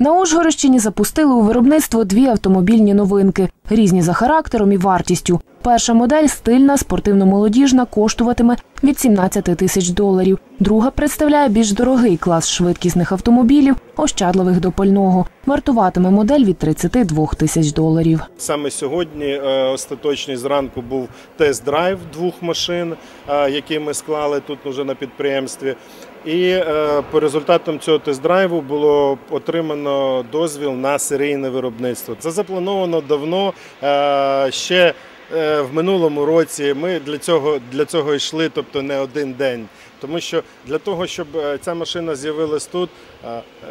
На Ужгородщині запустили у виробництво дві автомобільні новинки, різні за характером і вартістю. Перша модель стильна, спортивно-молодіжна, коштуватиме від 17 тисяч доларів. Друга представляє більш дорогий клас швидкісних автомобілів, ощадливих до пального. Вартуватиме модель від 32 тисяч доларів. Саме сьогодні е, остаточний зранку був тест-драйв двох машин, е, які ми склали тут уже на підприємстві. І е, по результатам цього тест-драйву було отримано дозвіл на серійне виробництво. Це заплановано давно ще. Е, В минулому році ми для цього для цього йшли, тобто не один день. Тому що для того, щоб е, ця машина з'явилась тут,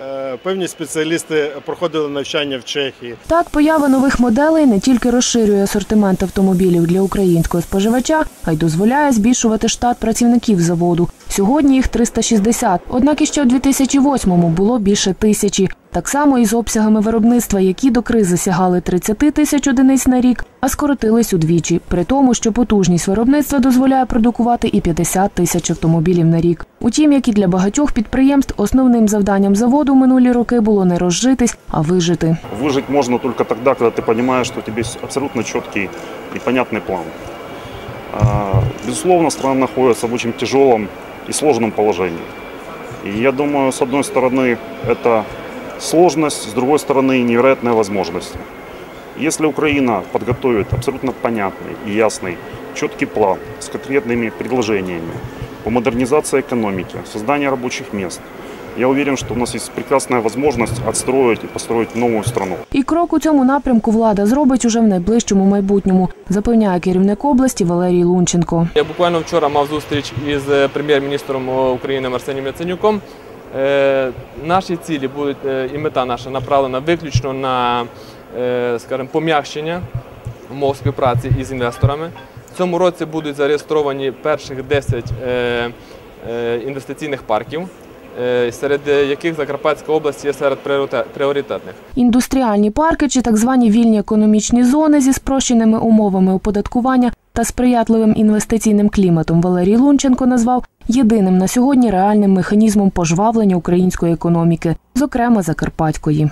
е, певні спеціалісти проходили навчання в Чехії. Так, поява нових моделей не тільки розширює асортимент автомобілів для українського споживача, а й дозволяє збільшувати штат працівників заводу. Сьогодні їх 360, однак іще у 2008-му було більше тисячі. Так само і з обсягами виробництва, які до кризи сягали 30 тисяч одиниць на рік, а скоротились удвічі, при тому, що потужність виробництва дозволяє продукувати і 50 тисяч автомобілів на рік. Утім, як і для багатьох підприємств, основним завданням заводу в минулі роки було не розжитись, а вижити. Выжить можно только тогда, когда ты понимаешь, что у тебя есть абсолютно четкий и понятный план. А, Безусловно, страна находится в очень тяжелом и сложном положении. И я думаю, с одной стороны, это сложность, с другой стороны, невероятная возможность. Если Украина подготовит абсолютно понятный и ясный, четкий план с конкретными предложениями по модернизации экономики, созданию рабочих мест, я уверен, что у нас есть прекрасная возможность отстроить и построить новую страну. І крок у цьому напрямку влада зробить уже в найближчому майбутньому, запевняє керівник області Валерій Лунченко. Я буквально вчора мав зустріч із е, прем'єр-міністром України Арсенієм Яценюком. Е, Наші цілі будуть е, і мета наша направлена виключно на е, скажімо, пом'якшення умов співпраці із інвесторами. В цьому році будуть зареєстровані перших 10 е, е, інвестиційних парків, серед яких Закарпатська область є серед пріоритетних. Індустріальні парки чи так звані вільні економічні зони зі спрощеними умовами оподаткування та сприятливим інвестиційним кліматом Валерій Лунченко назвав єдиним на сьогодні реальним механізмом пожвавлення української економіки, зокрема закарпатської.